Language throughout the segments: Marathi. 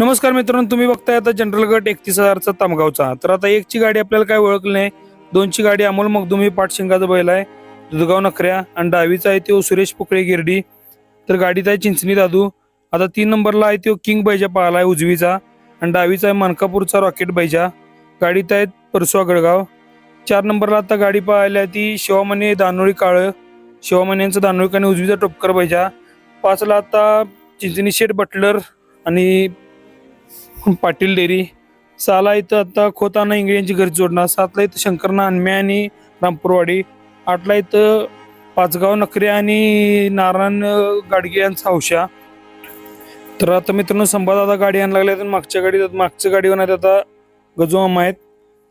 नमस्कार मित्रांनो तुम्ही बघताय आता जनरल गट एकतीस हजारचा तामगावचा. तर आता एकची गाडी आपल्याला काय ओळखली नाही? दोनची गाडी अमोल मगदुमी पाटशिंगाचा बैल आहे. दुधगाव नखऱ्या आणि डावीचा आहे तो सुरेश पुकळे गिरडी. तर गाडीत आहे चिंचणी दादू. आता तीन नंबरला आहे तो किंग बैजा पाहला आहे उजवीचा. आणि डावीचा आहे मानकापूरचा रॉकेट बैजा. गाडीत आहेत परसुआ गडगाव. चार नंबरला आता गाडी पाहायला ती शिवामणी दानोळी काळं. शिवामणी यांचं दानोळी आणि उजवीचा टोपकर बैजा. पाचला आता चिंचणी शेठ बटलर आणि पाटील डेअरी सहाला इथं आता खोताना इंगळ्यांची घरी जोडणार सातला इथं शंकरना हनम्या आणि रामपूरवाडी आठला इथं पाचगाव नखरे आणि नारायण गाडगे यांचा हौशा तर आता मित्रांनो संभादादा गाडी आणायला लागल्या तर मागच्या गाडीत मागच्या गाडीवर आता गजोमामा आहेत.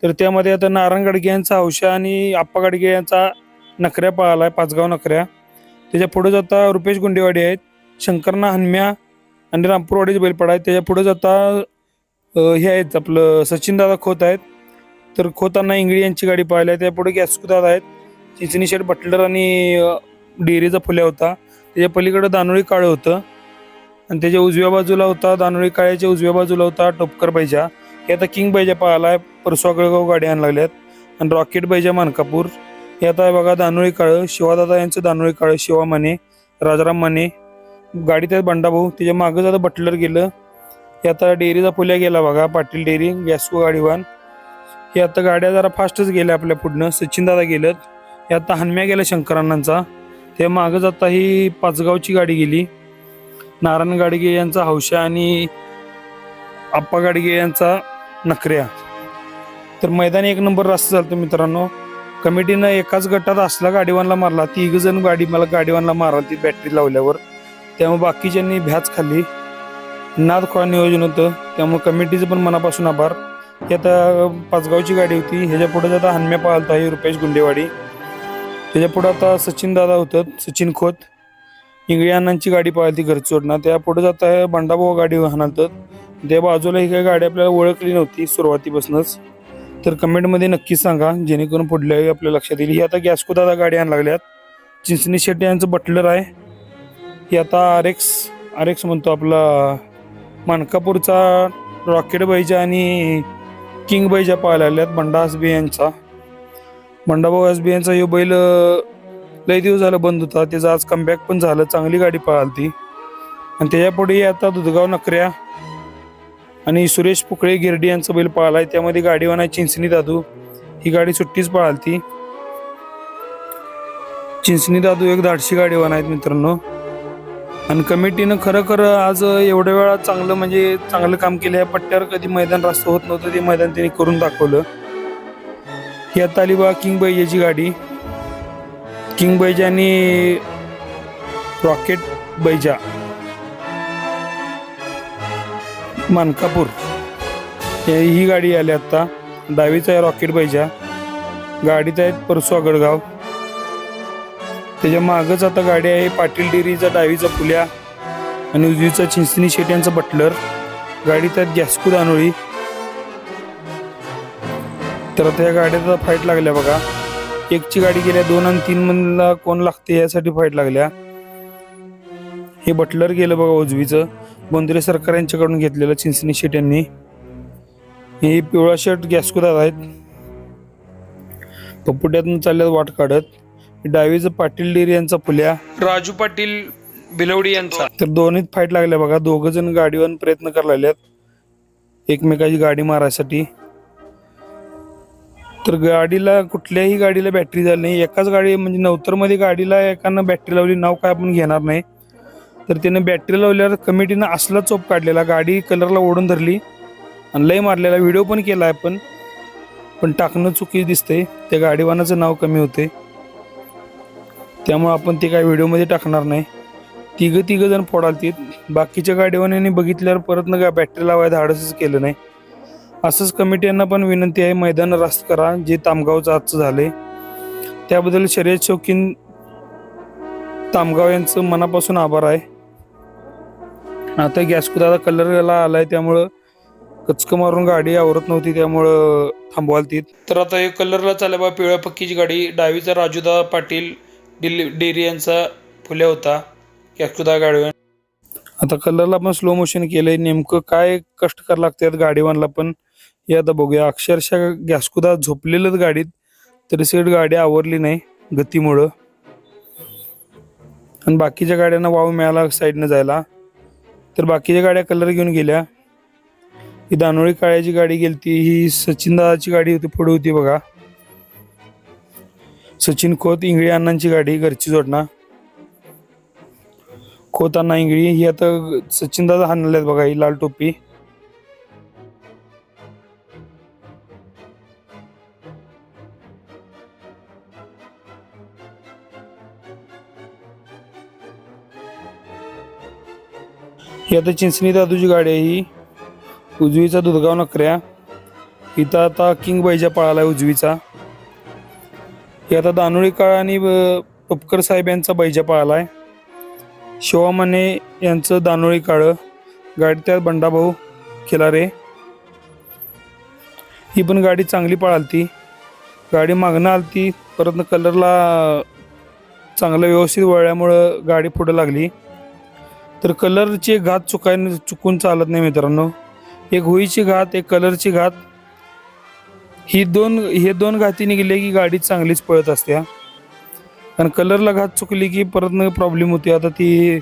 तर त्यामध्ये आता नारायण गाडगे यांचा हौशा आणि आप्पा गाडगे यांचा नखऱ्या पळाला आहे पाचगाव नखऱ्या. त्याच्या पुढे जाता रुपेश गुंडेवाडी आहेत शंकरना हनम्या आणि रामपूरवाडीचे बैलपाडा आहेत. त्याच्या पुढे जाता हे आहेत आपलं सचिनदादा खोत आहेत. तर खोतांना इंगळी यांची गाडी पाहिली आहे. त्या पुढे आहेत. चिचणी शेठ बटलर आणि डेअरीचा फुल्या होता. त्याच्या पलीकडं दानोळी काळं होतं. आणि त्याच्या उजव्या बाजूला होता दानोळी काळ्याच्या उजव्या बाजूला होता टोपकर बैजा. हे आता किंग बैजा पाहिला आहे. परसवागळगाव गाडी आणायला लागल्यात. आणि रॉकेट बैजा मानकापूर. हे आता आहे बघा दानोळी काळं. शिवादादा यांचं दानोळी काळं शिवा माने राजाराम माने. गाडीत आहेत बंडाभाऊ. त्याच्या मागं आता बटलर गेलं. हे आता डेअरीचा पुल्या गेला बघा पाटील डेअरी गॅस्को गाडीवान हे आता गाड्या जरा फास्टच गेल्या आपल्या पुढनं. सचिन दादा गेलं हे आता हनम्या गेल्या शंकरांनांचा. ते मागं जाता ही पाचगावची गाडी गेली. नारायण गाडगे यांचा हौशा आणि आप्पा गाडगे यांचा नखऱ्या. तर मैदान एक नंबर रस्ता झालं मित्रांनो. कमिटीनं एकाच गटात असला गाडीवानला मारला तिघ जण गाडी मला गाडीवानला मारली ती बॅटरी लावल्यावर. त्यामुळे बाकीच्यांनी भ्याच खाल्ली. नाद खोळा नियोजन होतं. त्यामुळे कमिटीचं पण मनापासून आभार. ही आता पाचगावची गाडी होती. ह्याच्या पुढे आता हनम्या पाहतो आहे रुपेश गुंडेवाडी. त्याच्या पुढे आता सचिन दादा होतं सचिन खोत. इंगळी अण्णांची गाडी पाहिली घर चोडणं त्या पुढे जात आहे बंडाभाऊ गाडी हाणतात त्या बाजूला ही काही गाडी आपल्याला ओळखली नव्हती सुरुवातीपासूनच. तर कमेंटमध्ये नक्कीच सांगा जेणेकरून पुढल्या वेळी आपल्या लक्षात येईल. ही आता गॅसको दादा गाडी आणायला लागल्यात. चिंचणी शेट्टी यांचं बटलर आहे. ही आता आर एक्स आर एक्स म्हणतो आपला मानकापूरचा रॉकेट बैजा आणि किंग बैजा पाहायला आल्यात बंडा हसबी यांचा. बंडाभाऊ हसबी यांचा हे बैल लय दिवस झालं बंद होता त्याचं आज कमबॅक पण झालं चांगली गाडी पाहालती आणि त्याच्यापुढे आता दुधगाव नकऱ्या आणि सुरेश पुकळे गिरडी यांचं बैल पाहिलाय त्यामध्ये गाडीवाना आहे चिंचणी दादू ही गाडी सुट्टीच पाळती चिंचणी दादू एक धाडशी गाडीवान आहेत मित्रांनो. आणि कमिटीनं खरं खरं आज एवढ्या वेळा चांगलं म्हणजे चांगलं काम केलं. या पट्ट्यावर कधी मैदान रास्त होत नव्हतं ते मैदान त्यांनी करून दाखवलं. ही आता आली बा किंग बैजाची गाडी. किंग बैजा आणि रॉकेट बैजा. मानकापूर. हे- ही गाडी आली आता. दहावीचा आहे रॉकेट बैजा. गाडीत आहेत परसू गडगाव त्याच्या मागच आता गाडी आहे पाटील डेअरीचा डावीचा पुल्या आणि उजवीचा चिंचणी शेट यांचा बटलर. गाडी त्यात गॅसकू दानोळी तर आता या गाड्यात आता फाईट लागल्या बघा. एकची गाडी गेल्या दोन आणि तीन मधला कोण लागते यासाठी फाईट लागल्या. हे बटलर गेलं बघा उजवीचं. बोंद्रे सरकार यांच्याकडून घेतलेलं चिंचणी शेट यांनी. हे पिवळा शर्ट गॅसकू दादा आहेत पप्पुट्यातून चालल्यात वाट काढत. डावीचं पाटील डेअरी यांचा फुल्या राजू पाटील बिलवडी यांचा. तर दोन्हीत फाईट लागल्या बघा. दोघ जण गाडीवर प्रयत्न करायला लागल्यात एकमेकाची गाडी मारायसाठी. तर गाडीला कुठल्याही गाडीला बॅटरी झाली नाही. एकाच गाडी म्हणजे नवतरमध्ये गाडीला एकानं बॅटरी लावली. नाव काय आपण घेणार नाही. तर त्यानं बॅटरी लावल्यावर कमिटीनं असला चोप काढलेला. गाडी कलरला ओढून धरली. आणि लय मारलेला. व्हिडिओ पण केला आपण. पण टाकणं चुकी दिसते त्या गाडीवानाचं नाव कमी होते त्यामुळे आपण ते काय व्हिडिओमध्ये टाकणार नाही. तिघं तिघं जण फोडालतीत बाकीच्या गाडीवानांनी बघितल्यावर परत न काय बॅटरी लावायला धाडसच केलं नाही. असंच कमिटी यांना पण विनंती आहे मैदान रास्त करा जे तामगावचं आजचं झाले त्याबद्दल शर्यत शौकीन तामगाव यांचं मनापासून आभार आहे. आता गॅसकुदाचा कलर कलरला आलाय त्यामुळं कचकं मारून गाडी आवरत नव्हती त्यामुळं थांबवाल ती तर आता हे कलरला चालल्या बा पिवळ्या पक्कीची गाडी डावीचा राजूदा पाटील डिलि डेअरी यांचा फुल्या होता गॅसकुदा गाडीवर आता कलरला पण स्लो मोशन केलंय. नेमकं काय कष्ट करावं लागतात गाडीवानला पण? हे आता बघूया. अक्षरशः गॅसकुदा झोपलेलंच गाडीत. तरी सीट गाडी आवरली नाही गतीमुळं. आणि बाकीच्या गाड्यांना वाव मिळाला साईडनं जायला. तर बाकीच्या गाड्या कलर घेऊन गेल्या. ही दानोळी काळ्याची गाडी गेलती. ही सचिन दादाची गाडी होती पुढे होती बघा. सचिन खोत इंगळी अण्णांची गाडी घरची जोडणा खोत अण्णा इंगळी ही आता सचिन दादा हाणल्यात बघा ही लाल टोपी. ही आता चिंचणी दादूची गाडी आहे ही. उजवीचा दुधगाव नकऱ्या. इथं आता किंग बैजा पळाला आहे उजवीचा. हे आता दानोळी काळ आणि उपकर साहेब यांचा बैजा पाळला आहे शिवामाने यांचं दानोळी काळ गाडी त्यात बंडाभाऊ खिलारे. ही पण गाडी चांगली पाळालती. गाडी मागणं आलती परत कलरला चांगलं व्यवस्थित वळल्यामुळं गाडी पुढं लागली. तर कलरची घात चुकाय चुकून चालत नाही मित्रांनो. एक होईची घात एक कलरची घात ही दोन हे दोन घाती निघले की गाडी चांगलीच पळत असते कारण कलरला घात चुकली की परत प्रॉब्लेम होते. आता ती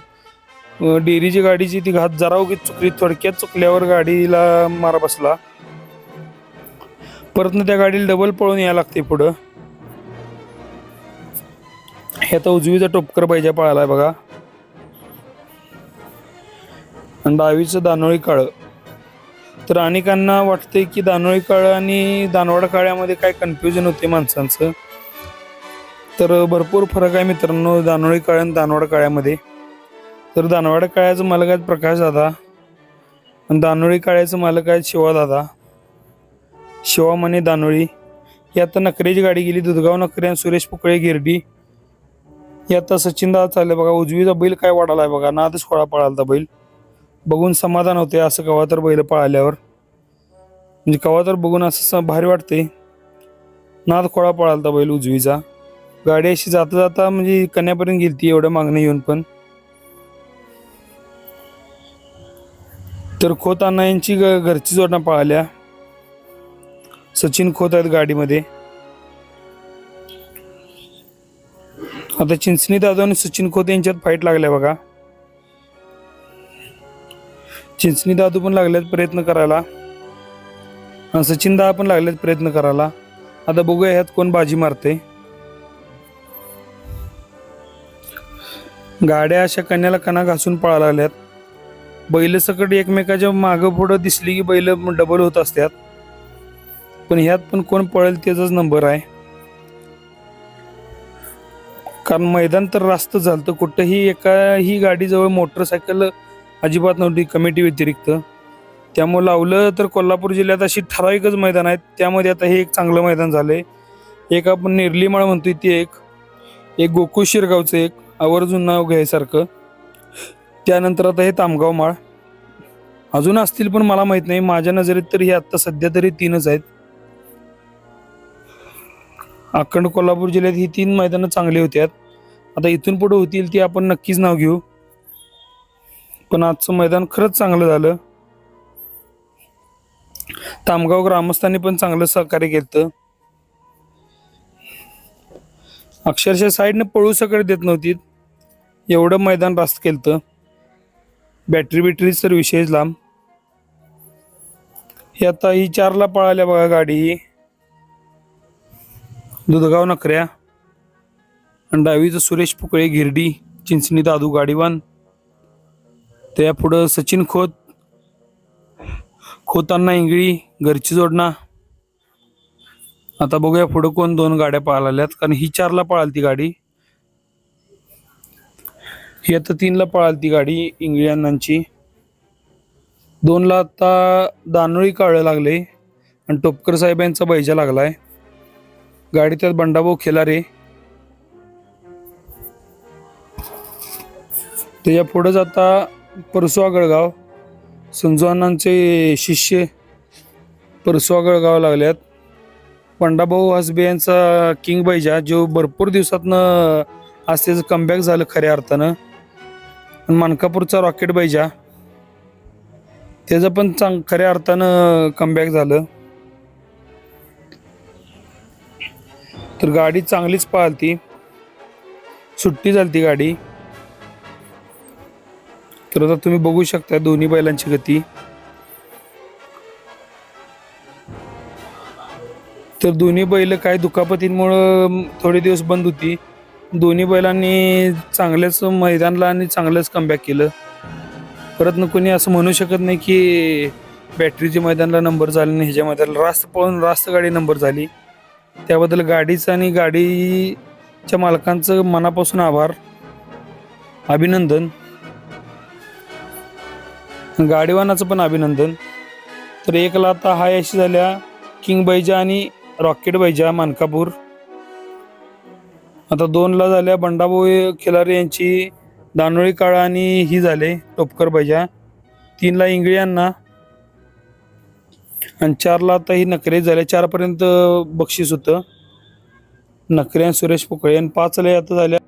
डेअरीची गाडीची ती घात जरा उगीच चुकली थोडक्यात चुकल्यावर गाडीला मारा बसला. परत त्या गाडीला डबल पळून यायला लागते पुढं. हे आता उजवीचा टोपकर पाहिजे पळालाय बघा. आणि डावीचं दानोळी काळं. तर अनेकांना वाटते की दानोळी काळ आणि दानवाड काळ्यामध्ये काय कन्फ्युजन होते माणसांचं. तर भरपूर फरक आहे मित्रांनो दानोळी काळ आणि दानवाड काळ्यामध्ये तर दानवाड काळ्याचं मालक आहेत प्रकाश दादा आणि दानोळी काळ्याचं मालक आहेत शिवा दादा. शिवा म्हणे दानोळी ही आता नकरेची गाडी गेली दुधगाव नकरे आणि सुरेश पुकळे गिरडी. ही आता सचिन दादा चालले बघा उजवीचा बैल काय वाढालाय बघा नादच खोळा पळाला बैल. बघून समाधान होते असं कवा तर बैल पळाल्यावर. म्हणजे कवा तर बघून असं स- भारी वाटते. नाद खोळा पळालता बैल उजवीचा. गाडी अशी जाता जाता म्हणजे कन्यापर्यंत गेलती एवढं मागणं येऊन पण. तर खोत अण्णा यांची ग- घरची जोडणं पळाल्या. सचिन खोत आहेत गाडीमध्ये. आता चिंचणी दादा आणि सचिन खोत यांच्यात फाईट लागल्या बघा. चिंचणी दादू पण लागल्यात प्रयत्न करायला. आणि सचिन दादा पण लागल्यात प्रयत्न करायला. आता बघूया ह्यात कोण बाजी मारते गाड्या अशा कन्याला कणा घासून पळा लागल्यात. बैल सकट एकमेकाच्या मागं पुढं दिसली की बैल डबल होत असतात पण ह्यात पण कोण पळेल त्याचाच नंबर आहे. कारण मैदान तर रास्त झालं तर कुठंही एकाही गाडीजवळ मोटरसायकल अजिबात नव्हती कमिटी व्यतिरिक्त. त्यामुळं लावलं तर कोल्हापूर जिल्ह्यात अशी ठराविकच मैदान आहेत. त्यामध्ये आता हे एक चांगलं मैदान झालंय. एक आपण निर्लीमाळ म्हणतोय ते एक. एक गोकुळ शिरगावचं एक आवर्जून नाव घ्यायसारखं. त्यानंतर आता हे तामगाव माळ. अजून असतील पण मला माहीत नाही. माझ्या नजरेत तर हे आत्ता सध्या तरी तीनच आहेत. अखंड कोल्हापूर जिल्ह्यात ही तीन मैदानं चांगली होती आता इथून पुढे होतील ती आपण नक्कीच नाव घेऊ. पण आजचं मैदान खरंच चांगलं झालं. तामगाव ग्रामस्थांनी पण चांगलं सहकार्य केलं अक्षरशः साईडनं पळू सकट देत नव्हती एवढं मैदान रास्त केलं बॅटरी बिटरी तर विषयच लांब. ही आता ही चारला पळाल्या बघा गाडी ही. दुधगाव नकऱ्या. आणि डावीचं सुरेश पुकळे गिरडी चिंचणी दादू गाडीवान. त्या पुढं सचिन खोत खोतांना इंगळी घरची जोडणा. आता बघूया पुढं कोण दोन गाड्या पळाल्यात कारण ही चारला पळाल ती गाडी. ही आता तीनला पळाल ती गाडी इंगळी अण्णांची. दोनला आता दानोळी काळं लागले आणि टोपकर साहेब यांचा बैजा लागलाय. गाडी त्यात बंडाभाऊ खेलारे. त्याच्या पुढंच आता परसुआ गळगाव संजू शिष्य परसुआ गळगाव लागल्यात. पंडाभाऊ हसबे यांचा किंग बैजा जो भरपूर दिवसातनं आज त्याचं कमबॅक झालं खऱ्या अर्थानं. आणि मानकापूरचा रॉकेट बैजा त्याचं पण चांग खऱ्या अर्थानं कमबॅक झालं. तर गाडी चांगलीच पाळती सुट्टी झाली ती गाडी. तर आता तुम्ही बघू शकता दोन्ही बैलांची गती. तर दोन्ही बैल काय दुखापतींमुळं थोडे दिवस बंद होती. दोन्ही बैलांनी चांगल्याच मैदानला आणि चांगलंच कमबॅक केलं. परत न कोणी असं म्हणू शकत नाही की बॅटरीच्या मैदानला नंबर झाले नाही ह्याच्या मैदानाला रास्त पळून रास्त गाडी नंबर झाली. त्याबद्दल गाडीचं आणि गाडीच्या मालकांचं मनापासून आभार अभिनंदन. गाडीवानाचं पण अभिनंदन. तर एकला आता हाय अशी झाल्या किंग बैजा आणि रॉकेट बैजा मानकापूर. आता दोनला झाल्या बंडाभाऊ खिलारे यांची दानोळी काळा आणि ही झाले टोपकर बैजा. तीनला इंगळी यांना. आणि चारला आता ही नकरे झाल्या. चारपर्यंत बक्षीस होतं. नकरे आणि सुरेश पोकळे. आणि पाचला आता झाल्या